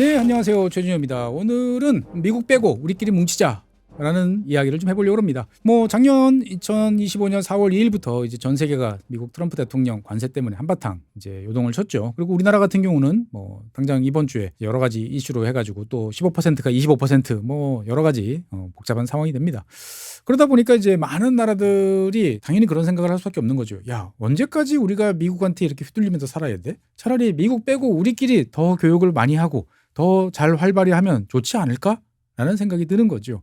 네, 안녕하세요. 최준호입니다. 오늘은 미국 빼고 우리끼리 뭉치자. 라는 이야기를 좀 해보려고 합니다. 뭐 작년 2025년 4월 2일부터 이제 전 세계가 미국 트럼프 대통령 관세 때문에 한바탕 이제 요동을 쳤죠. 그리고 우리나라 같은 경우는 뭐 당장 이번 주에 여러 가지 이슈로 해가지고 또 15%가 25%뭐 여러 가지 어, 복잡한 상황이 됩니다. 그러다 보니까 이제 많은 나라들이 당연히 그런 생각을 할 수밖에 없는 거죠. 야 언제까지 우리가 미국한테 이렇게 휘둘리면서 살아야 돼? 차라리 미국 빼고 우리끼리 더 교육을 많이 하고 더 잘 활발히 하면 좋지 않을까? 라는 생각이 드는 거죠.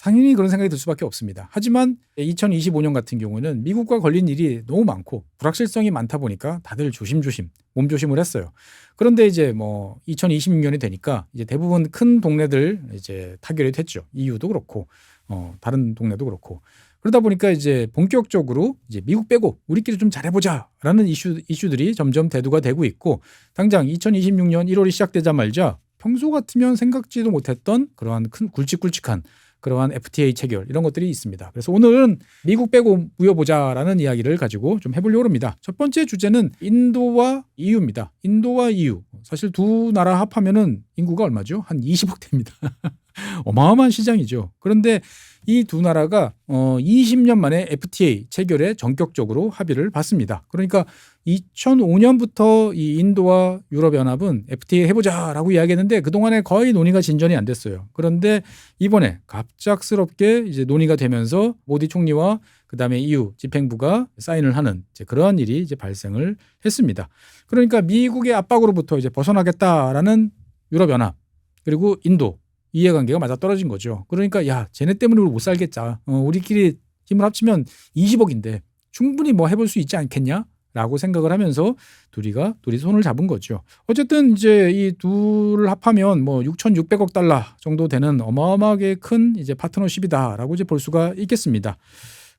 당연히 그런 생각이 들 수밖에 없습니다. 하지만 2025년 같은 경우는 미국과 걸린 일이 너무 많고 불확실성이 많다 보니까 다들 조심조심 몸조심을 했어요. 그런데 이제 뭐 2026년이 되니까 이제 대부분 큰 동네들 이제 타결이 됐죠. EU도 그렇고 어 다른 동네도 그렇고 그러다 보니까 이제 본격적으로 이제 미국 빼고 우리끼리 좀 잘해보자라는 이슈 이슈들이 점점 대두가 되고 있고 당장 2026년 1월이 시작되자마자 평소 같으면 생각지도 못했던 그러한 큰 굵직굵직한 그러한 FTA 체결 이런 것들이 있습니다. 그래서 오늘은 미국 빼고 무여보자라는 이야기를 가지고 좀 해보려고 합니다. 첫 번째 주제는 인도와 EU입니다. 인도와 EU 사실 두 나라 합하면은 인구가 얼마죠? 한 20억 대입니다. 어마어마한 시장이죠. 그런데 이 두 나라가 어 20년 만에 FTA 체결에 전격적으로 합의를 받습니다. 그러니까 2005년부터 이 인도와 유럽연합은 FTA 해보자라고 이야기했는데 그동안에 거의 논의가 진전이 안 됐어요. 그런데 이번에 갑작스럽게 이제 논의가 되면서 모디 총리와 그다음에 EU 집행부가 사인을 하는 이제 그러한 일이 이제 발생을 했습니다. 그러니까 미국의 압박으로부터 이제 벗어나겠다라는 유럽연합 그리고 인도 이해관계가 맞아 떨어진 거죠. 그러니까 야 쟤네 때문에 우리 못 살겠자. 어, 우리끼리 힘을 합치면 20억인데 충분히 뭐 해볼 수 있지 않겠냐? 라고 생각을 하면서 둘이가 둘이 손을 잡은 거죠. 어쨌든 이제 이 둘을 합하면 뭐 6,600억 달러 정도 되는 어마어마하게 큰 이제 파트너십이다라고 이제 볼 수가 있겠습니다.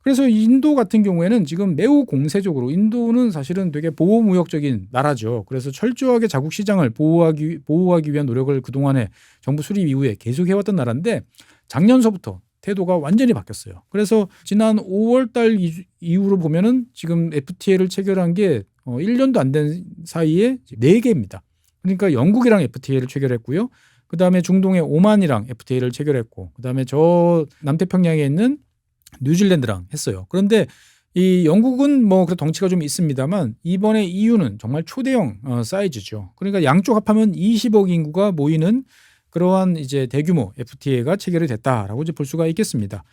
그래서 인도 같은 경우에는 지금 매우 공세적으로 인도는 사실은 되게 보호무역적인 나라죠. 그래서 철저하게 자국 시장을 보호하기 보호하기 위한 노력을 그동안에 정부 수립 이후에 계속 해왔던 나라인데 작년서부터 태도가 완전히 바뀌었어요. 그래서 지난 5월 달 이후로 보면은 지금 FTA를 체결한 게 어, 1년도 안 된 사이에 4개입니다. 그러니까 영국이랑 FTA를 체결했고요. 그다음에 중동의 오만이랑 FTA를 체결했고 그다음에 저 남태평양에 있는 뉴질랜드랑 했어요. 그런데 이 영국은 뭐 그래도 덩치가 좀 있습니다만 이번에 EU는 정말 초대형 어, 사이즈죠. 그러니까 양쪽 합하면 20억 인구가 모이는 그러한 이제 대규모 FTA가 체결이 됐다라고 이제 볼 수가 있겠습니다.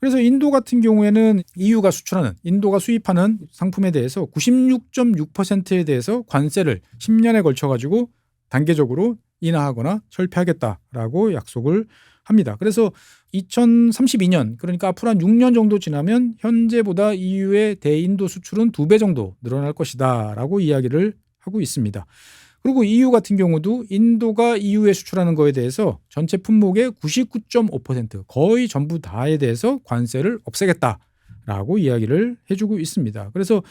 그래서 인도 같은 경우에는 EU가 수출하는 인도가 수입하는 상품에 대해서 96.6%에 대해서 관세를 10년에 걸쳐 가지고 단계적으로 인하하거나 철폐하겠다라고 약속을 합니다. 그래서 2032년 그러니까 앞으로 한 6년 정도 지나면 현재보다 EU의 대인도 수출은 두 배 정도 늘어날 것이다라고 이야기를 하고 있습니다. 그리고 EU 같은 경우도 인도가 EU에 수출하는 거에 대해서 전체 품목의 99.5% 거의 전부 다에 대해서 관세를 없애겠다라고 이야기를 해주고 있습니다. 그래서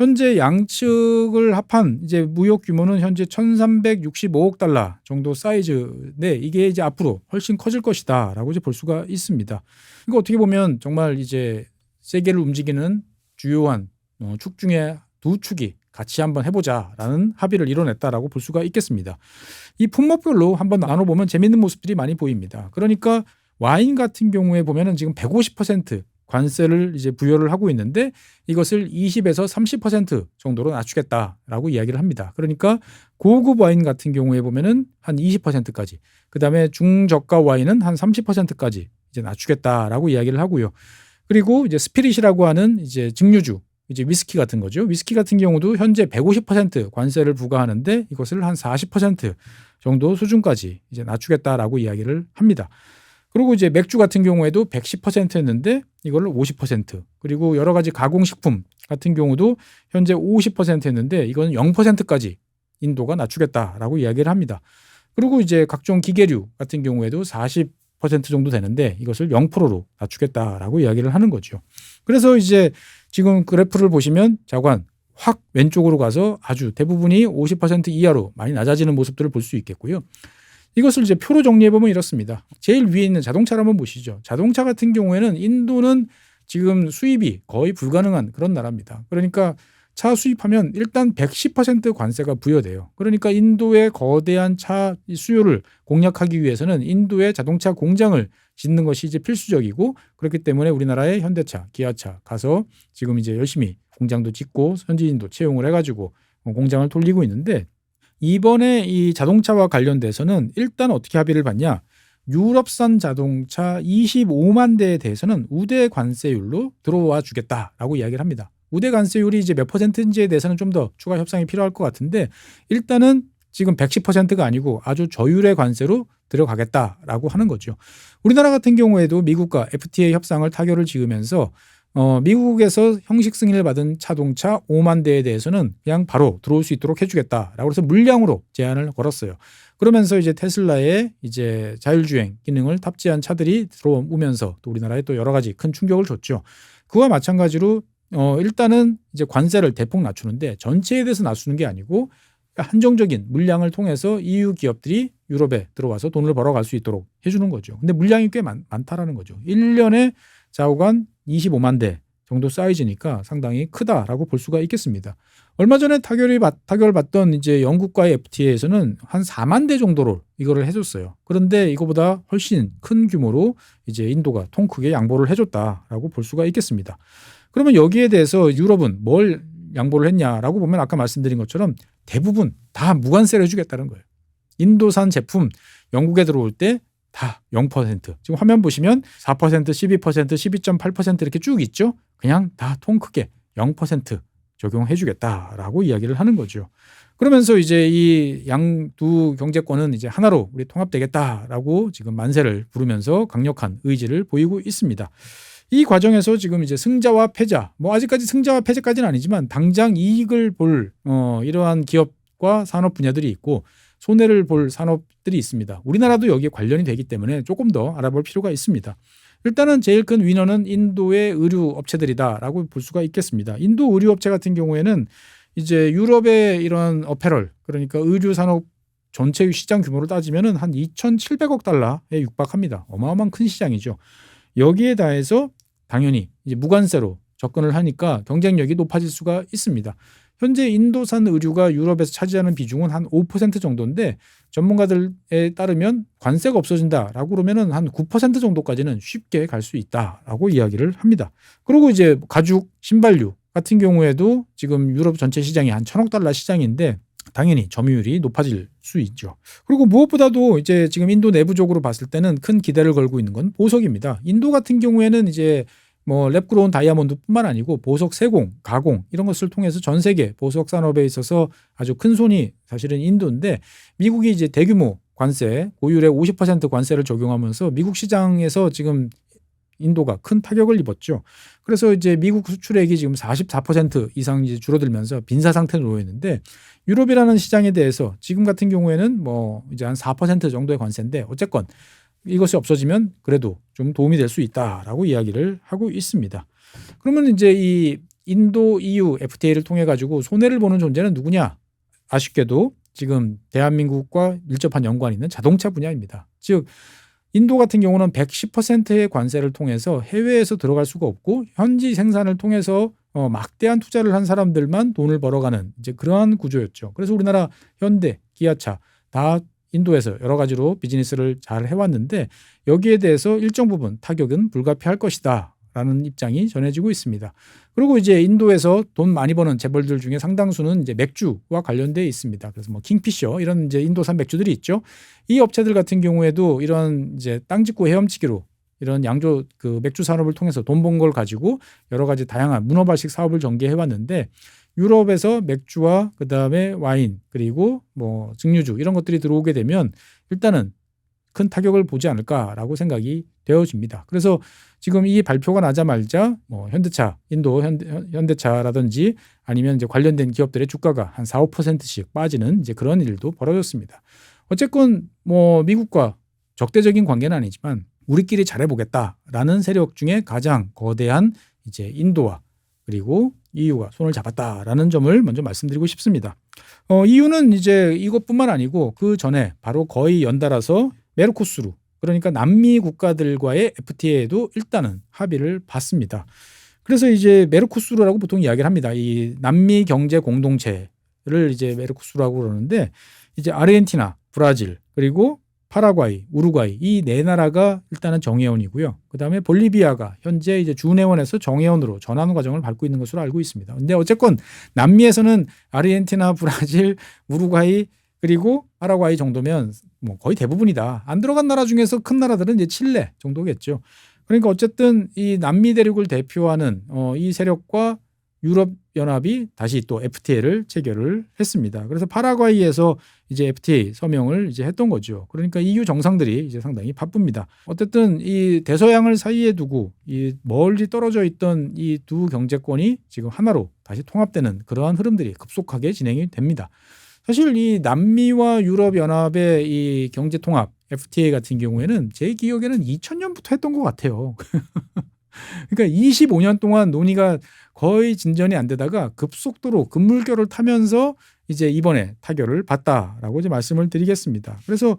현재 양측을 합한 이제 무역 규모는 현재 1,365억 달러 정도 사이즈인데 이게 이제 앞으로 훨씬 커질 것이다라고 이제 볼 수가 있습니다. 이거 어떻게 보면 정말 이제 세계를 움직이는 주요한 어, 축 중에 두 축이 같이 한번 해보자라는 합의를 이뤄냈다라고 볼 수가 있겠습니다. 이 품목별로 한번 나눠보면 재밌는 모습들이 많이 보입니다. 그러니까 와인 같은 경우에 보면은 지금 150% 관세를 이제 부여를 하고 있는데 이것을 20에서 30% 정도로 낮추겠다라고 이야기를 합니다. 그러니까 고급 와인 같은 경우에 보면은 한 20%까지, 그 다음에 중저가 와인은 한 30%까지 이제 낮추겠다라고 이야기를 하고요. 그리고 이제 스피릿이라고 하는 이제 증류주, 이제 위스키 같은 거죠. 위스키 같은 경우도 현재 150% 관세를 부과하는데 이것을 한 40% 정도 수준까지 이제 낮추겠다라고 이야기를 합니다. 그리고 이제 맥주 같은 경우에도 110%였는데 이걸 로 50% 그리고 여러 가지 가공식품 같은 경우도 현재 50%였는데 이거는 0%까지 인도가 낮추겠다라고 이야기를 합니다. 그리고 이제 각종 기계류 같은 경우에도 40% 정도 되는데 이것을 0%로 낮추겠다라고 이야기를 하는 거죠. 그래서 이제 지금 그래프를 보시면 자관 확 왼쪽으로 가서 아주 대부분이 50% 이하로 많이 낮아지는 모습들을 볼 수 있겠고요. 이것을 이제 표로 정리해 보면 이렇습니다. 제일 위에 있는 자동차를 한번 보시죠. 자동차 같은 경우에는 인도는 지금 수입이 거의 불가능한 그런 나라입니다. 그러니까 차 수입하면 일단 110% 관세가 부여돼요. 그러니까 인도의 거대한 차 수요를 공략하기 위해서는 인도의 자동차 공장을 짓는 것이 이제 필수적이고 그렇기 때문에 우리나라의 현대차, 기아차 가서 지금 이제 열심히 공장도 짓고 현지인도 채용을 해가지고 어, 공장을 돌리고 있는데 이번에 이 자동차와 관련돼서는 일단 어떻게 합의를 봤냐? 유럽산 자동차 25만 대에 대해서는 우대 관세율로 들어와 주겠다라고 이야기를 합니다. 우대 관세율이 이제 몇 퍼센트인지에 대해서는 좀 더 추가 협상이 필요할 것 같은데 일단은 지금 110%가 아니고 아주 저율의 관세로 들어가겠다라고 하는 거죠. 우리나라 같은 경우에도 미국과 FTA 협상을 타결을 지으면서 어, 미국에서 형식 승인을 받은 자동차 5만 대에 대해서는 그냥 바로 들어올 수 있도록 해주겠다라고 해서 물량으로 제한을 걸었어요. 그러면서 이제 테슬라의 이제 자율주행 기능을 탑재한 차들이 들어오면서 또 우리나라에 또 여러 가지 큰 충격을 줬죠. 그와 마찬가지로 어, 일단은 이제 관세를 대폭 낮추는데 전체에 대해서 낮추는 게 아니고 한정적인 물량을 통해서 EU 기업들이 유럽에 들어와서 돈을 벌어갈 수 있도록 해주는 거죠. 근데 물량이 꽤 많, 많다라는 거죠. 1년에 좌우간 25만 대 정도 사이즈니까 상당히 크다라고 볼 수가 있겠습니다. 얼마 전에 타결이 타결 받던 이제 영국과의 FTA에서는 한 4만 대 정도로 이거를 해줬어요. 그런데 이거보다 훨씬 큰 규모로 이제 인도가 통 크게 양보를 해줬다라고 볼 수가 있겠습니다. 그러면 여기에 대해서 유럽은 뭘 양보를 했냐라고 보면 아까 말씀드린 것처럼 대부분 다 무관세를 해주겠다는 거예요. 인도산 제품 영국에 들어올 때 다 0%. 지금 화면 보시면 4%, 12%, 12.8% 이렇게 쭉 있죠. 그냥 다 통 크게 0% 적용해 주겠다라고 이야기를 하는 거죠. 그러면서 이제 이 양 두 경제권은 이제 하나로 우리 통합되겠다라고 지금 만세를 부르면서 강력한 의지를 보이고 있습니다. 이 과정에서 지금 이제 승자와 패자, 뭐 아직까지 승자와 패자까지는 아니지만 당장 이익을 볼 어, 이러한 기업과 산업 분야들이 있고 손해를 볼 산업들이 있습니다. 우리나라도 여기에 관련이 되기 때문에 조금 더 알아볼 필요가 있습니다. 일단은 제일 큰 위너는 인도의 의류 업체들이다라고 볼 수가 있겠습니다. 인도 의류 업체 같은 경우에는 이제 유럽의 이런 어페럴 그러니까 의류 산업 전체 시장 규모를 따지면은 한 2,700억 달러에 육박합니다. 어마어마한 큰 시장이죠. 여기에 대해서 당연히 이제 무관세로 접근을 하니까 경쟁력이 높아질 수가 있습니다. 현재 인도산 의류가 유럽에서 차지하는 비중은 한 5% 정도인데 전문가들에 따르면 관세가 없어진다라고 그러면은 한 9% 정도까지는 쉽게 갈 수 있다라고 이야기를 합니다. 그리고 이제 가죽, 신발류 같은 경우에도 지금 유럽 전체 시장이 한 천억 달러 시장인데 당연히 점유율이 높아질 수 있죠. 그리고 무엇보다도 이제 지금 인도 내부적으로 봤을 때는 큰 기대를 걸고 있는 건 보석입니다. 인도 같은 경우에는 이제 뭐 랩그로운 다이아몬드뿐만 아니고 보석 세공, 가공 이런 것을 통해서 전 세계 보석 산업에 있어서 아주 큰 손이 사실은 인도인데 미국이 이제 대규모 관세 고율의 50% 관세를 적용하면서 미국 시장에서 지금 인도가 큰 타격을 입었죠. 그래서 이제 미국 수출액이 지금 44% 이상 이제 줄어들면서 빈사 상태로 놓여 있는데 유럽이라는 시장에 대해서 지금 같은 경우에는 뭐 이제 한 4% 정도의 관세인데 어쨌건 이것이 없어지면 그래도 좀 도움이 될 수 있다라고 이야기를 하고 있습니다. 그러면 이제 이 인도 EU FTA를 통해 가지고 손해를 보는 존재는 누구냐? 아쉽게도 지금 대한민국과 밀접한 연관이 있는 자동차 분야입니다. 즉 인도 같은 경우는 110%의 관세를 통해서 해외에서 들어갈 수가 없고 현지 생산을 통해서 어, 막대한 투자를 한 사람들만 돈을 벌어가는 이제 그러한 구조였죠. 그래서 우리나라 현대, 기아차 다 인도에서 여러 가지로 비즈니스를 잘 해왔는데 여기에 대해서 일정 부분 타격은 불가피할 것이다. 라는 입장이 전해지고 있습니다. 그리고 이제 인도에서 돈 많이 버는 재벌들 중에 상당수는 이제 맥주와 관련돼 있습니다. 그래서 뭐 킹피셔 이런 이제 인도산 맥주들이 있죠. 이 업체들 같은 경우에도 이런 이제 땅 짓고 헤엄치기로 이런 양조 그 맥주 산업을 통해서 돈 번 걸 가지고 여러 가지 다양한 문어 발식 사업을 전개해 왔는데 유럽에서 맥주와 그다음에 와인 그리고 뭐 증류주 이런 것들이 들어오게 되면 일단은 큰 타격을 보지 않을까라고 생각이 되어집니다. 그래서 지금 이 발표가 나자마자 뭐 현대차, 인도 현대, 현대 차라든지 아니면 이제 관련된 기업들의 주가가 한 4, 5%씩 빠지는 이제 그런 일도 벌어졌습니다. 어쨌건 뭐 미국과 적대적인 관계는 아니지만 우리끼리 잘해보겠다라는 세력 중에 가장 거대한 이제 인도와 그리고 EU가 손을 잡았다라는 점을 먼저 말씀드리고 싶습니다. 어, EU는 이제 이것뿐만 아니고 그 전에 바로 거의 연달아서 메르코스루 그러니까 남미 국가들과의 FTA에도 일단은 합의를 봤습니다. 그래서 이제 메르코스루라고 보통 이야기를 합니다. 이 남미 경제 공동체를 이제 메르코스루라고 그러는데 이제 아르헨티나, 브라질, 그리고 파라과이, 우루과이 이 네 나라가 일단은 정회원이고요. 그다음에 볼리비아가 현재 이제 준회원에서 정회원으로 전환 과정을 밟고 있는 것으로 알고 있습니다. 근데 어쨌건 남미에서는 아르헨티나, 브라질, 우루과이 그리고 파라과이 정도면 뭐 거의 대부분이다. 안 들어간 나라 중에서 큰 나라들은 이제 칠레 정도겠죠. 그러니까 어쨌든 이 남미 대륙을 대표하는 어, 이 세력과 유럽 연합이 다시 또 FTA를 체결을 했습니다. 그래서 파라과이에서 이제 FTA 서명을 이제 했던 거죠. 그러니까 EU 정상들이 이제 상당히 바쁩니다. 어쨌든 이 대서양을 사이에 두고 이 멀리 떨어져 있던 이 두 경제권이 지금 하나로 다시 통합되는 그러한 흐름들이 급속하게 진행이 됩니다. 사실 이 남미와 유럽 연합의 이 경제 통합 FTA 같은 경우에는 제 기억에는 2000년부터 했던 것 같아요. 그러니까 25년 동안 논의가 거의 진전이 안 되다가 급속도로 급물결을 타면서 이제 이번에 타결을 받다라고 이제 말씀을 드리겠습니다. 그래서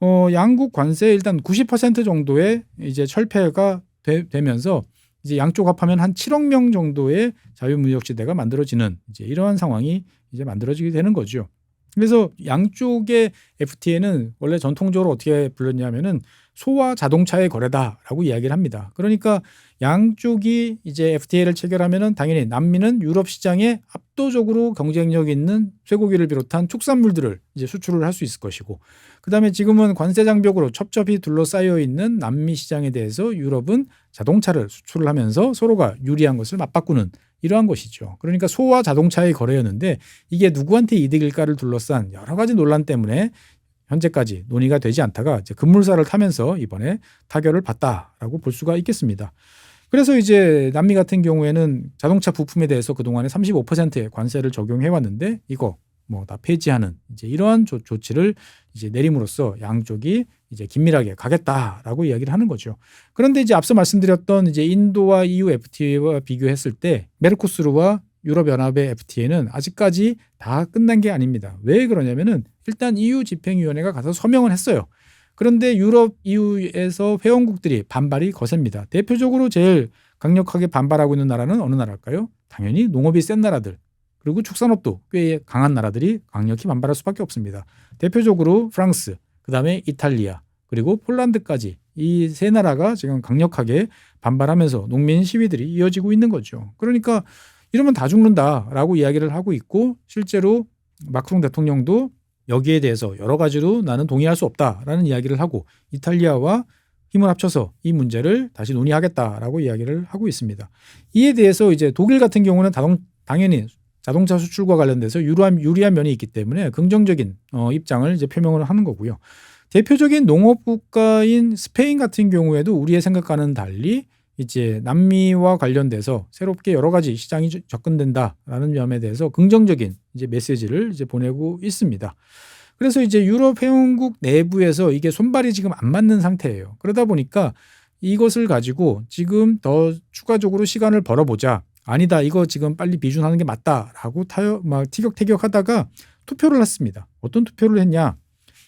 어 양국 관세 일단 90% 정도의 이제 철폐가 되, 면서 이제 양쪽 합하면 한 7억 명 정도의 자유무역 시대가 만들어지는 이제 이러한 상황이 이제 만들어지게 되는 거죠. 그래서 양쪽의 FTA는 원래 전통적으로 어떻게 불렀냐면은 소와 자동차의 거래다라고 이야기를 합니다. 그러니까 양쪽이 이제 FTA를 체결하면은 당연히 남미는 유럽 시장에 압도적으로 경쟁력 있는 쇠고기를 비롯한 축산물들을 이제 수출을 할 수 있을 것이고 그다음에 지금은 관세 장벽으로 첩첩이 둘러싸여 있는 남미 시장에 대해서 유럽은 자동차를 수출을 하면서 서로가 유리한 것을 맞바꾸는 이러한 것이죠. 그러니까 소와 자동차의 거래였는데 이게 누구한테 이득일까를 둘러싼 여러 가지 논란 때문에 현재까지 논의가 되지 않다가 이제 급물살을 타면서 이번에 타결을 받다라고 볼 수가 있겠습니다. 그래서 이제 남미 같은 경우에는 자동차 부품에 대해서 그동안에 35%의 관세를 적용해 왔는데 이거 뭐 다 폐지하는 이제 이러한 조, 조치를 이제 내림으로써 양쪽이 이제 긴밀하게 가겠다라고 이야기를 하는 거죠. 그런데 이제 앞서 말씀드렸던 이제 인도와 EU FTA와 비교했을 때 메르코스루와 유럽연합의 FTA는 아직까지 다 끝난 게 아닙니다. 왜 그러냐면은 일단 EU 집행위원회가 가서 서명을 했어요. 그런데 유럽 EU에서 회원국들이 반발이 거셉니다. 대표적으로 제일 강력하게 반발하고 있는 나라는 어느 나라일까요? 당연히 농업이 센 나라들. 그리고 축산업도 꽤 강한 나라들이 강력히 반발할 수밖에 없습니다. 대표적으로 프랑스, 그다음에 이탈리아, 그리고 폴란드까지 이 세 나라가 지금 강력하게 반발하면서 농민 시위들이 이어지고 있는 거죠. 그러니까 이러면 다 죽는다라고 이야기를 하고 있고 실제로 마크롱 대통령도 여기에 대해서 여러 가지로 나는 동의할 수 없다라는 이야기를 하고 이탈리아와 힘을 합쳐서 이 문제를 다시 논의하겠다라고 이야기를 하고 있습니다. 이에 대해서 이제 독일 같은 경우는 다동, 당연히 자동차 수출과 관련돼서 유리한, 유리한 면이 있기 때문에 긍정적인 어, 입장을 이제 표명을 하는 거고요. 대표적인 농업 국가인 스페인 같은 경우에도 우리의 생각과는 달리 이제 남미와 관련돼서 새롭게 여러 가지 시장이 접근된다라는 점에 대해서 긍정적인 이제 메시지를 이제 보내고 있습니다. 그래서 이제 유럽 회원국 내부에서 이게 손발이 지금 안 맞는 상태예요. 그러다 보니까 이것을 가지고 지금 더 추가적으로 시간을 벌어보자. 아니다. 이거 지금 빨리 비준하는 게 맞다라고 타요 막 티격태격 하다가 투표를 했습니다. 어떤 투표를 했냐?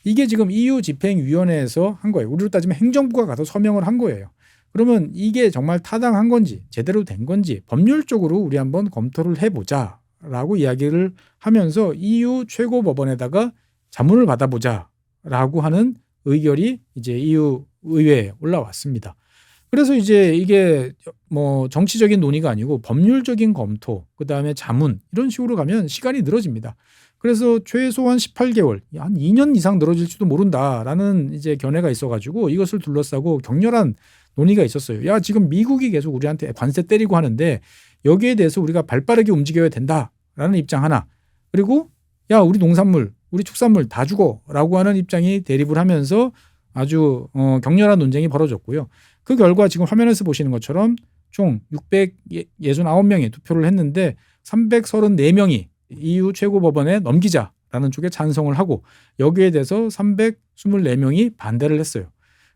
이게 지금 EU 집행위원회에서 한 거예요. 우리로 따지면 행정부가 가서 서명을 한 거예요. 그러면 이게 정말 타당한 건지 제대로 된 건지 법률적으로 우리 한번 검토를 해보자 라고 이야기를 하면서 EU 최고 법원에다가 자문을 받아보자 라고 하는 의결이 이제 EU 의회에 올라왔습니다. 그래서 이제 이게 뭐 정치적인 논의가 아니고 법률적인 검토, 그 다음에 자문 이런 식으로 가면 시간이 늘어집니다. 그래서 최소한 18개월, 한 2년 이상 늘어질지도 모른다라는 이제 견해가 있어가지고 이것을 둘러싸고 격렬한 논의가 있었어요. 야, 지금 미국이 계속 우리한테 관세 때리고 하는데 여기에 대해서 우리가 발 빠르게 움직여야 된다라는 입장 하나. 그리고 야, 우리 농산물, 우리 축산물 다 죽어라고 하는 입장이 대립을 하면서 아주 어, 격렬한 논쟁이 벌어졌고요. 그 결과 지금 화면에서 보시는 것처럼 총 669명이 투표를 했는데 334명이 EU 최고법원에 넘기자라는 쪽에 찬성을 하고 여기에 대해서 324명이 반대를 했어요.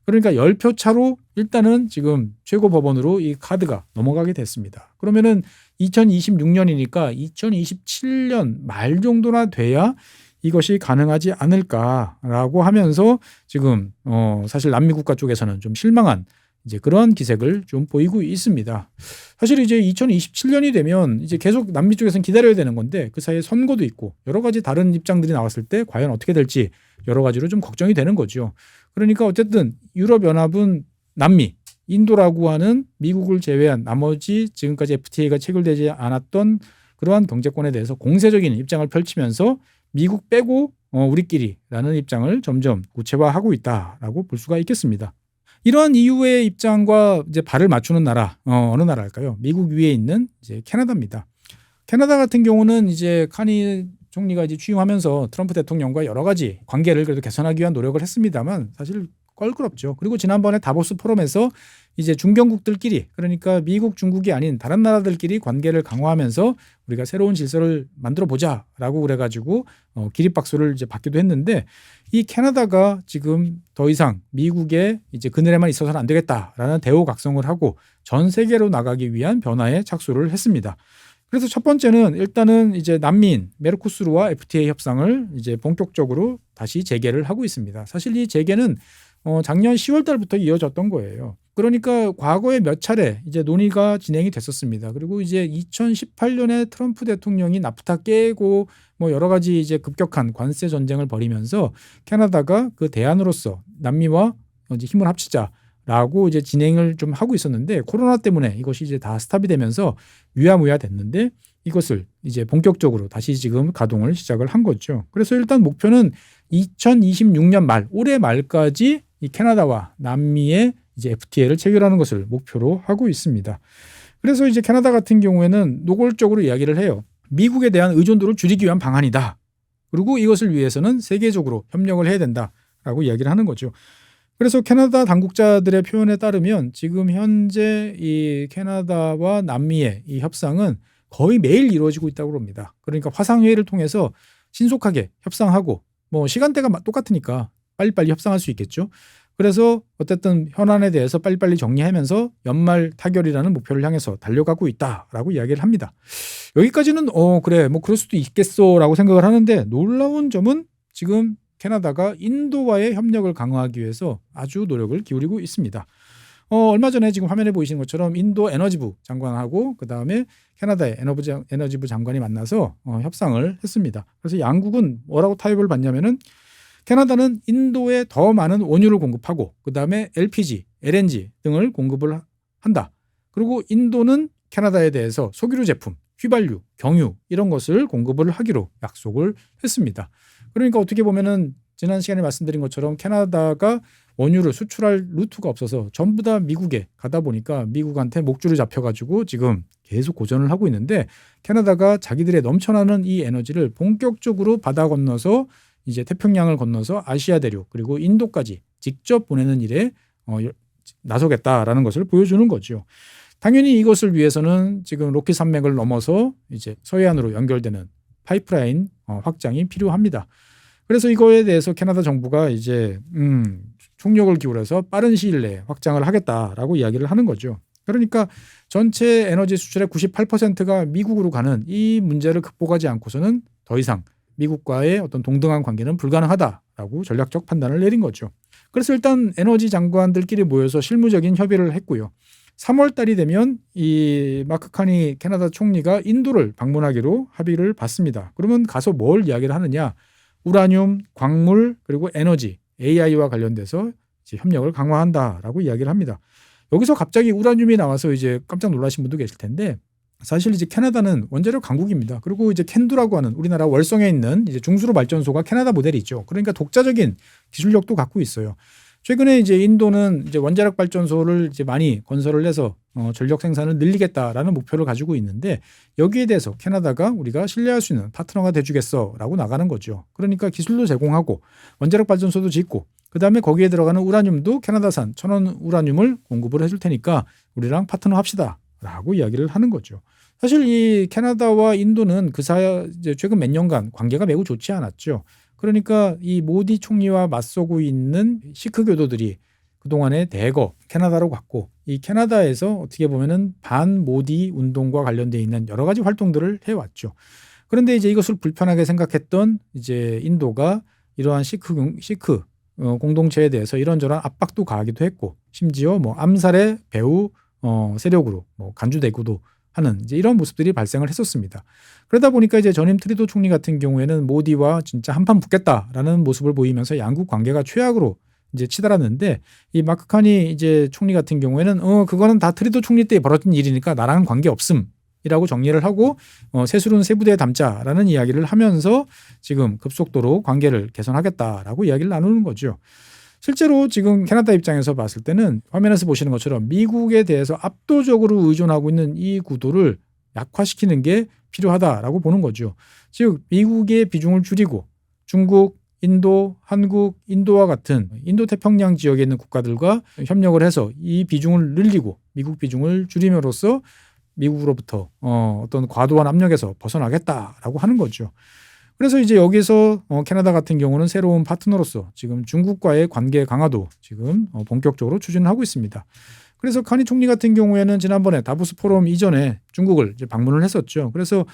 그러니까 10표 차로 일단은 지금 최고법원으로 이 카드가 넘어가게 됐습니다. 그러면은 2026년이니까 2027년 말 정도나 돼야 이것이 가능하지 않을까라고 하면서 지금 어 사실 남미 국가 쪽에서는 좀 실망한 이제 그런 기색을 좀 보이고 있습니다. 사실 이제 2027년이 되면 이제 계속 남미 쪽에서는 기다려야 되는 건데 그 사이에 선거도 있고 여러 가지 다른 입장들이 나왔을 때 과연 어떻게 될지 여러 가지로 좀 걱정이 되는 거죠. 그러니까 어쨌든 유럽 연합은 남미, 인도라고 하는 미국을 제외한 나머지 지금까지 FTA가 체결되지 않았던 그러한 경제권에 대해서 공세적인 입장을 펼치면서 미국 빼고 어, 우리끼리라는 입장을 점점 구체화하고 있다라고 볼 수가 있겠습니다. 이러한 이유의 입장과 이제 발을 맞추는 나라 어, 어느 나라일까요? 미국 위에 있는 이제 캐나다입니다. 캐나다 같은 경우는 이제 카니 총리가 이제 취임하면서 트럼프 대통령과 여러 가지 관계를 그래도 개선하기 위한 노력을 했습니다만 사실 껄끄럽죠. 그리고 지난번에 다보스 포럼에서 이제 중견국들끼리 그러니까 미국, 중국이 아닌 다른 나라들끼리 관계를 강화하면서 우리가 새로운 질서를 만들어 보자라고 그래가지고 어, 기립박수를 이제 받기도 했는데 이 캐나다가 지금 더 이상 미국의 이제 그늘에만 있어서는 안 되겠다라는 대우각성을 하고 전 세계로 나가기 위한 변화에 착수를 했습니다. 그래서 첫 번째는 일단은 이제 난민 메르코스루와 FTA 협상을 이제 본격적으로 다시 재개를 하고 있습니다. 사실 이 재개는 어, 작년 10월 달부터 이어졌던 거예요. 그러니까 과거에 몇 차례 이제 논의가 진행이 됐었습니다. 그리고 이제 2018년에 트럼프 대통령이 나프타 깨고 뭐 여러 가지 이제 급격한 관세 전쟁을 벌이면서 캐나다가 그 대안으로서 남미와 이제 힘을 합치자 라고 이제 진행을 좀 하고 있었는데 코로나 때문에 이것이 이제 다 스탑이 되면서 유야무야 됐는데 이것을 이제 본격적으로 다시 지금 가동을 시작을 한 거죠. 그래서 일단 목표는 2026년 말 올해 말까지 이 캐나다와 남미의 이제 FTA를 체결하는 것을 목표로 하고 있습니다. 그래서 이제 캐나다 같은 경우에는 노골적으로 이야기를 해요. 미국에 대한 의존도를 줄이기 위한 방안이다. 그리고 이것을 위해서는 세계적으로 협력을 해야 된다라고 이야기를 하는 거죠. 그래서 캐나다 당국자들의 표현에 따르면 지금 현재 이 캐나다와 남미의 이 협상은 거의 매일 이루어지고 있다고 합니다. 그러니까 화상회의를 통해서 신속하게 협상하고 뭐 시간대가 똑같으니까 빨리빨리 협상할 수 있겠죠. 그래서 어쨌든 현안에 대해서 빨리빨리 정리하면서 연말 타결이라는 목표를 향해서 달려가고 있다라고 이야기를 합니다. 여기까지는 어 그래 뭐 그럴 수도 있겠어라고 생각을 하는데 놀라운 점은 지금 캐나다가 인도와의 협력을 강화하기 위해서 아주 노력을 기울이고 있습니다. 어, 얼마 전에 지금 화면에 보이시는 것처럼 인도 에너지부 장관하고 그 다음에 캐나다의 에너지부 장관이 만나서 어, 협상을 했습니다. 그래서 양국은 뭐라고 타협을 받냐면은 캐나다는 인도에 더 많은 원유를 공급하고 그 다음에 LPG, LNG 등을 공급을 한다. 그리고 인도는 캐나다에 대해서 석유류 제품, 휘발유, 경유 이런 것을 공급을 하기로 약속을 했습니다. 그러니까 어떻게 보면은 지난 시간에 말씀드린 것처럼 캐나다가 원유를 수출할 루트가 없어서 전부 다 미국에 가다 보니까 미국한테 목줄을 잡혀가지고 지금 계속 고전을 하고 있는데 캐나다가 자기들의 넘쳐나는 이 에너지를 본격적으로 바다 건너서 이제 태평양을 건너서 아시아 대륙 그리고 인도까지 직접 보내는 일에 어, 나서겠다라는 것을 보여주는 거죠. 당연히 이것을 위해서는 지금 로키 산맥을 넘어서 이제 서해안으로 연결되는 파이프라인 어, 확장이 필요합니다. 그래서 이거에 대해서 캐나다 정부가 이제 음, 총력을 기울여서 빠른 시일 내에 확장을 하겠다라고 이야기를 하는 거죠. 그러니까 전체 에너지 수출의 98%가 미국으로 가는 이 문제를 극복하지 않고서는 더 이상 미국과의 어떤 동등한 관계는 불가능하다라고 전략적 판단을 내린 거죠. 그래서 일단 에너지 장관들끼리 모여서 실무적인 협의를 했고요. 3월 달이 되면 이 마크 카니 캐나다 총리가 인도를 방문하기로 합의를 봤습니다. 그러면 가서 뭘 이야기를 하느냐? 우라늄, 광물, 그리고 에너지, AI와 관련돼서 협력을 강화한다라고 이야기를 합니다. 여기서 갑자기 우라늄이 나와서 이제 깜짝 놀라신 분도 계실 텐데 사실 이제 캐나다는 원자력 강국입니다. 그리고 이제 캔두라고 하는 우리나라 월성에 있는 이제 중수로 발전소가 캐나다 모델이 있죠. 그러니까 독자적인 기술력도 갖고 있어요. 최근에 이제 인도는 이제 원자력 발전소를 이제 많이 건설을 해서 어, 전력 생산을 늘리겠다라는 목표를 가지고 있는데 여기에 대해서 캐나다가 우리가 신뢰할 수 있는 파트너가 돼주겠어라고 나가는 거죠. 그러니까 기술도 제공하고 원자력 발전소도 짓고 그 다음에 거기에 들어가는 우라늄도 캐나다산 천연 우라늄을 공급을 해줄 테니까 우리랑 파트너 합시다. 라고 이야기를 하는 거죠. 사실 이 캐나다와 인도는 그 사이 최근 몇 년간 관계가 매우 좋지 않았죠. 그러니까 이 모디 총리와 맞서고 있는 시크 교도들이 그동안에 대거 캐나다로 갔고 이 캐나다에서 어떻게 보면은 반 모디 운동과 관련돼 있는 여러 가지 활동들을 해왔죠. 그런데 이제 이것을 불편하게 생각했던 이제 인도가 이러한 시크 시크 어, 공동체에 대해서 이런저런 압박도 가하기도 했고 심지어 뭐 암살의 배후 어, 세력으로 뭐 간주되고도 하는 이제 이런 모습들이 발생을 했었습니다. 그러다 보니까 이제 전임 트리도 총리 같은 경우에는 모디와 진짜 한판 붙겠다라는 모습을 보이면서 양국 관계가 최악으로 이제 치달았는데 이 마크 칸이 이제 총리 같은 경우에는 어 그거는 다 트리도 총리 때 벌어진 일이니까 나랑은 관계 없음. 이라고 정리를 하고 어, 세술은 세부대에 담자라는 이야기를 하면서 지금 급속도로 관계를 개선하겠다라고 이야기를 나누는 거죠. 실제로 지금 캐나다 입장에서 봤을 때는 화면에서 보시는 것처럼 미국에 대해서 압도적으로 의존하고 있는 이 구도를 약화시키는 게 필요하다라고 보는 거죠. 즉 미국의 비중을 줄이고 중국, 인도, 한국, 인도와 같은 인도 태평양 지역에 있는 국가들과 협력을 해서 이 비중을 늘리고 미국 비중을 줄임으로써 미국으로부터 어, 어떤 과도한 압력에서 벗어나겠다라고 하는 거죠. 그래서 이제 여기서 어, 캐나다 같은 경우는 새로운 파트너로서 지금 중국과의 관계 강화도 지금 어, 본격적으로 추진을 하고 있습니다. 그래서 카니 총리 같은 경우에는 지난번에 다보스 포럼 이전에 중국을 이제 방문을 했었죠. 그래서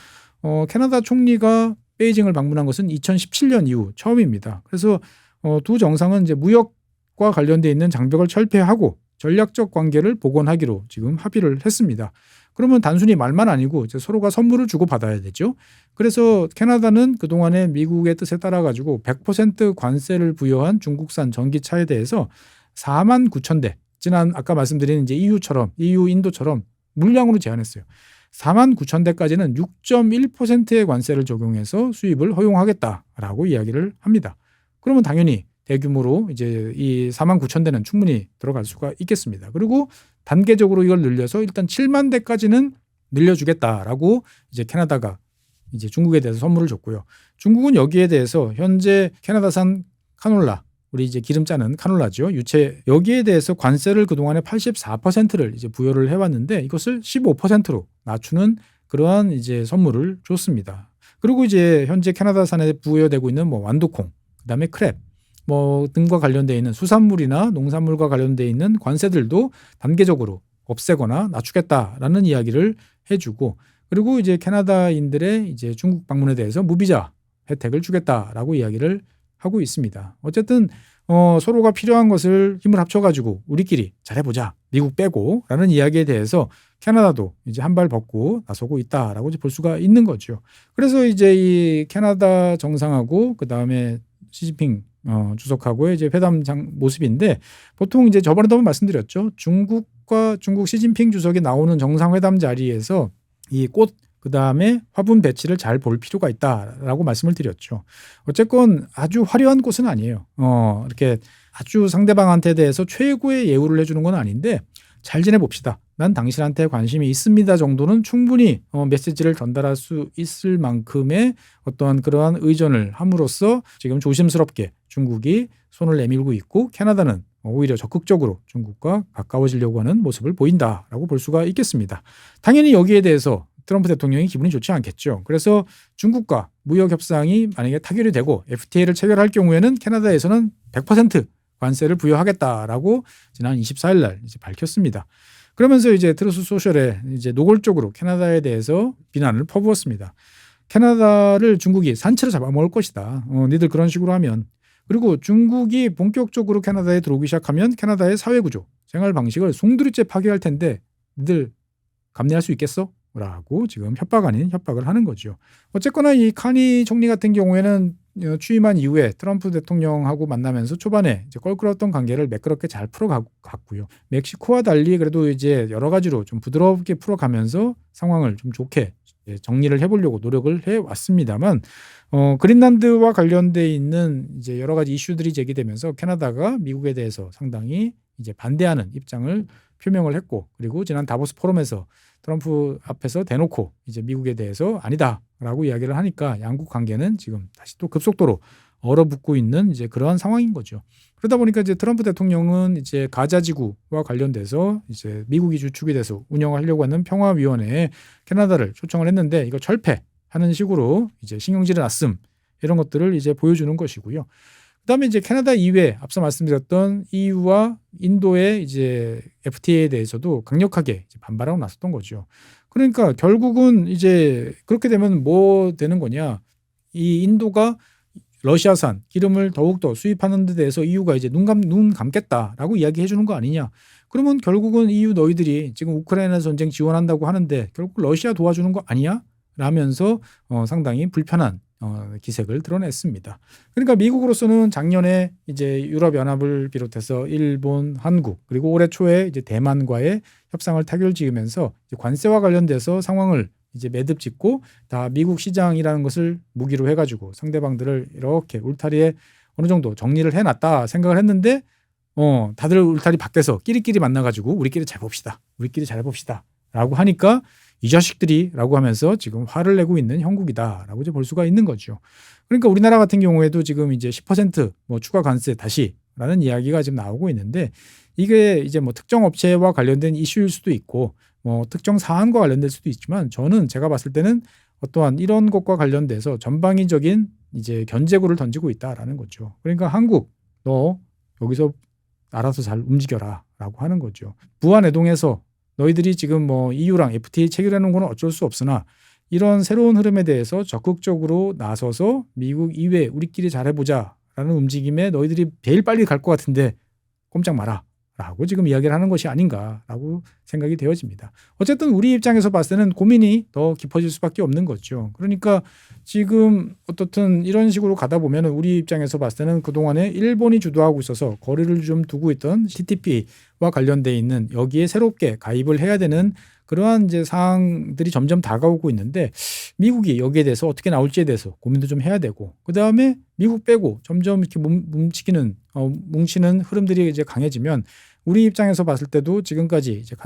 어, 캐나다 총리가 베이징을 방문한 것은 2017년 이후 처음입니다. 그래서 어, 두 정상은 이제 무역과 관련돼 있는 장벽을 철폐하고 전략적 관계를 복원하기로 지금 합의를 했습니다. 그러면 단순히 말만 아니고 서로가 선물을 주고 받아야 되죠. 그래서 캐나다는 그동안에 미국의 뜻에 따라 가지고 100% 관세를 부여한 중국산 전기차에 대해서 4만 9천 대 지난 아까 말씀드린 이제 EU처럼 EU 인도처럼 물량으로 제한했어요. 4만 9천 대까지는 6.1%의 관세를 적용해서 수입을 허용하겠다라고 이야기를 합니다. 그러면 당연히 대규모로 이제 이 4만 9천 대는 충분히 들어갈 수가 있겠습니다. 그리고 단계적으로 이걸 늘려서 일단 7만 대까지는 늘려주겠다라고 이제 캐나다가 이제 중국에 대해서 선물을 줬고요. 중국은 여기에 대해서 현재 캐나다산 카놀라 우리 이제 기름 짜는 카놀라죠. 유체 여기에 대해서 관세를 그동안에 84%를 이제 부여를 해왔는데 이것을 15%로 낮추는 그러한 이제 선물을 줬습니다. 그리고 이제 현재 캐나다산에 부여되고 있는 뭐 완두콩, 그다음에 크랩, 뭐 등과 관련돼 있는 수산물이나 농산물과 관련돼 있는 관세들도 단계적으로 없애거나 낮추겠다라는 이야기를 해주고 그리고 이제 캐나다인들의 이제 중국 방문에 대해서 무비자 혜택을 주겠다라고 이야기를 하고 있습니다. 어쨌든 어, 서로가 필요한 것을 힘을 합쳐가지고 우리끼리 잘해보자 미국 빼고라는 이야기에 대해서 캐나다도 이제 한 발 벗고 나서고 있다라고 볼 수가 있는 거죠. 그래서 이제 이 캐나다 정상하고 그 다음에 시진핑 어, 주석하고의 이제 회담 장 모습인데 보통 이제 저번에도 말씀드렸죠. 중국과 중국 시진핑 주석이 나오는 정상회담 자리에서 이 꽃 그다음에 화분 배치를 잘 볼 필요가 있다라고 말씀을 드렸죠. 어쨌건 아주 화려한 꽃은 아니에요. 어, 이렇게 아주 상대방한테 대해서 최고의 예우를 해주는 건 아닌데 잘 지내봅시다. 난 당신한테 관심이 있습니다 정도는 충분히 어, 메시지를 전달할 수 있을 만큼의 어떠한 그러한 의존을 함으로써 지금 조심스럽게 중국이 손을 내밀고 있고 캐나다는 오히려 적극적으로 중국과 가까워지려고 하는 모습을 보인다라고 볼 수가 있겠습니다. 당연히 여기에 대해서 트럼프 대통령이 기분이 좋지 않겠죠. 그래서 중국과 무역 협상이 만약에 타결이 되고 FTA를 체결할 경우에는 캐나다에서는 100% 관세를 부여하겠다라고 지난 24일 날 이제 밝혔습니다. 그러면서 이제 트루스 소셜에 이제 노골적으로 캐나다에 대해서 비난을 퍼부었습니다. 캐나다를 중국이 산채로 잡아먹을 것이다. 어, 니들 그런 식으로 하면 그리고 중국이 본격적으로 캐나다에 들어오기 시작하면 캐나다의 사회 구조, 생활 방식을 송두리째 파괴할 텐데 니들 감내할 수 있겠어? 라고 지금 협박 아닌 협박을 하는 거죠. 어쨌거나 이 카니 총리 같은 경우에는 어, 취임한 이후에 트럼프 대통령하고 만나면서 초반에 이제 껄끄러웠던 관계를 매끄럽게 잘 풀어갔고요. 멕시코와 달리 그래도 이제 여러 가지로 좀 부드럽게 풀어가면서 상황을 좀 좋게 정리를 해보려고 노력을 해왔습니다만 어, 그린란드와 관련돼 있는 이제 여러 가지 이슈들이 제기되면서 캐나다가 미국에 대해서 상당히 이제 반대하는 입장을 표명을 했고 그리고 지난 다보스 포럼에서 트럼프 앞에서 대놓고 이제 미국에 대해서 아니다라고 이야기를 하니까 양국 관계는 지금 다시 또 급속도로 얼어붙고 있는 이제 그러한 상황인 거죠. 그러다 보니까 이제 트럼프 대통령은 이제 가자 지구와 관련돼서 이제 미국이 주축이 돼서 운영하려고 하는 평화위원회에 캐나다를 초청을 했는데 이거 철폐하는 식으로 이제 신경질을 놨음 이런 것들을 이제 보여주는 것이고요. 그다음에 이제 캐나다 이외 앞서 말씀드렸던 EU와 인도의 이제 FTA에 대해서도 강력하게 반발하고 나섰던 거죠. 그러니까 결국은 이제 그렇게 되면 뭐 되는 거냐? 이 인도가 러시아산 기름을 더욱더 수입하는 데 대해서 EU가 이제 눈, 감, 눈 감겠다라고 이야기해 주는 거 아니냐. 그러면 결국은 EU 너희들이 지금 우크라이나 전쟁 지원한다고 하는데 결국 러시아 도와주는 거 아니야? 라면서 어, 상당히 불편한 어, 기색을 드러냈습니다. 그러니까 미국으로서는 작년에 이제 유럽 연합을 비롯해서 일본, 한국 그리고 올해 초에 이제 대만과의 협상을 타결지으면서 관세와 관련돼서 상황을 이제 매듭 짓고 다 미국 시장이라는 것을 무기로 해가지고 상대방들을 이렇게 울타리에 어느 정도 정리를 해놨다 생각을 했는데 어 다들 울타리 밖에서 끼리끼리 만나가지고 우리끼리 잘 봅시다 우리끼리 잘 봅시다 라고 하니까 이 자식들이 라고 하면서 지금 화를 내고 있는 형국이다 라고 이제 볼 수가 있는 거죠. 그러니까 우리나라 같은 경우에도 지금 이제 10%뭐 추가 관세 다시 라는 이야기가 지금 나오고 있는데 이게 이제 뭐 특정 업체와 관련된 이슈일 수도 있고 뭐 특정 사안과 관련될 수도 있지만 저는 제가 봤을 때는 어떠한 이런 것과 관련돼서 전방위적인 이제 견제구를 던지고 있다라는 거죠. 그러니까 한국 너 여기서 알아서 잘 움직여라 라고 하는 거죠. 부안해동에서 너희들이 지금 뭐 EU랑 FTA 놓은 건 어쩔 수 없으나 이런 새로운 흐름에 대해서 적극적으로 나서서 미국 이외 우리끼리 잘해보자라는 움직임에 너희들이 제일 빨리 갈 것 같은데 꼼짝 마라. 라고 지금 이야기를 하는 것이 아닌가라고 생각이 되어집니다. 어쨌든 우리 입장에서 봤을 때는 고민이 더 깊어질 수밖에 없는 거죠. 그러니까 지금 어떻든 이런 식으로 가다 보면 우리 입장에서 봤을 때는 그동안에 일본이 주도하고 있어서 거리를 좀 두고 있던 CTP와 관련돼 있는 여기에 새롭게 가입을 해야 되는 그러한 이제 사항들이 점점 다가오고 있는데 미국이 여기에 대해서 어떻게 나올지에 대해서 고민도 좀 해야 되고 그 다음에 미국 빼고 점점 이렇게 뭉치기는 어, 뭉치는 흐름들이 이제 강해지면 우리 입장에서 봤을 때도 지금까지 이제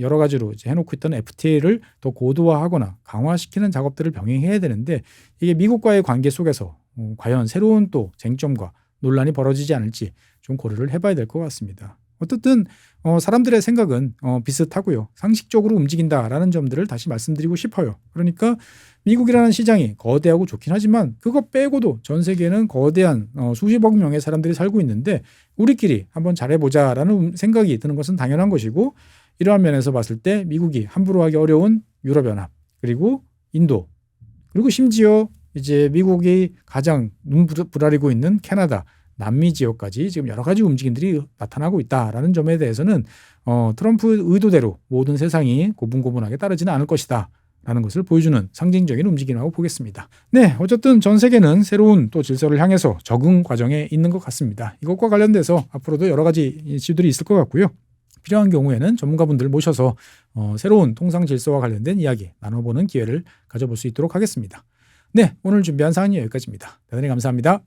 여러 가지로 이제 해놓고 있던 FTA를 더 고도화하거나 강화시키는 작업들을 병행해야 되는데 이게 미국과의 관계 속에서 어, 과연 새로운 또 쟁점과 논란이 벌어지지 않을지 좀 고려를 해봐야 될 것 같습니다. 어떻든 어, 사람들의 생각은 어, 비슷하고요. 상식적으로 움직인다라는 점들을 다시 말씀드리고 싶어요. 그러니까 미국이라는 시장이 거대하고 좋긴 하지만 그거 빼고도 전 세계는 거대한 어, 수십억 명의 사람들이 살고 있는데 우리끼리 한번 잘해보자라는 생각이 드는 것은 당연한 것이고 이러한 면에서 봤을 때 미국이 함부로 하기 어려운 유럽연합 그리고 인도 그리고 심지어 이제 미국이 가장 눈 부라리고 있는 캐나다 남미 지역까지 지금 여러 가지 움직임들이 나타나고 있다라는 점에 대해서는 어, 트럼프 의도대로 모든 세상이 고분고분하게 따르지는 않을 것이다. 라는 것을 보여주는 상징적인 움직임이라고 보겠습니다. 네, 어쨌든 전 세계는 새로운 또 질서를 향해서 적응 과정에 있는 것 같습니다. 이것과 관련돼서 앞으로도 여러 가지 이슈들이 있을 것 같고요. 필요한 경우에는 전문가분들 모셔서 어, 새로운 통상 질서와 관련된 이야기 나눠보는 기회를 가져볼 수 있도록 하겠습니다. 네, 오늘 준비한 사안이 여기까지입니다. 대단히 감사합니다.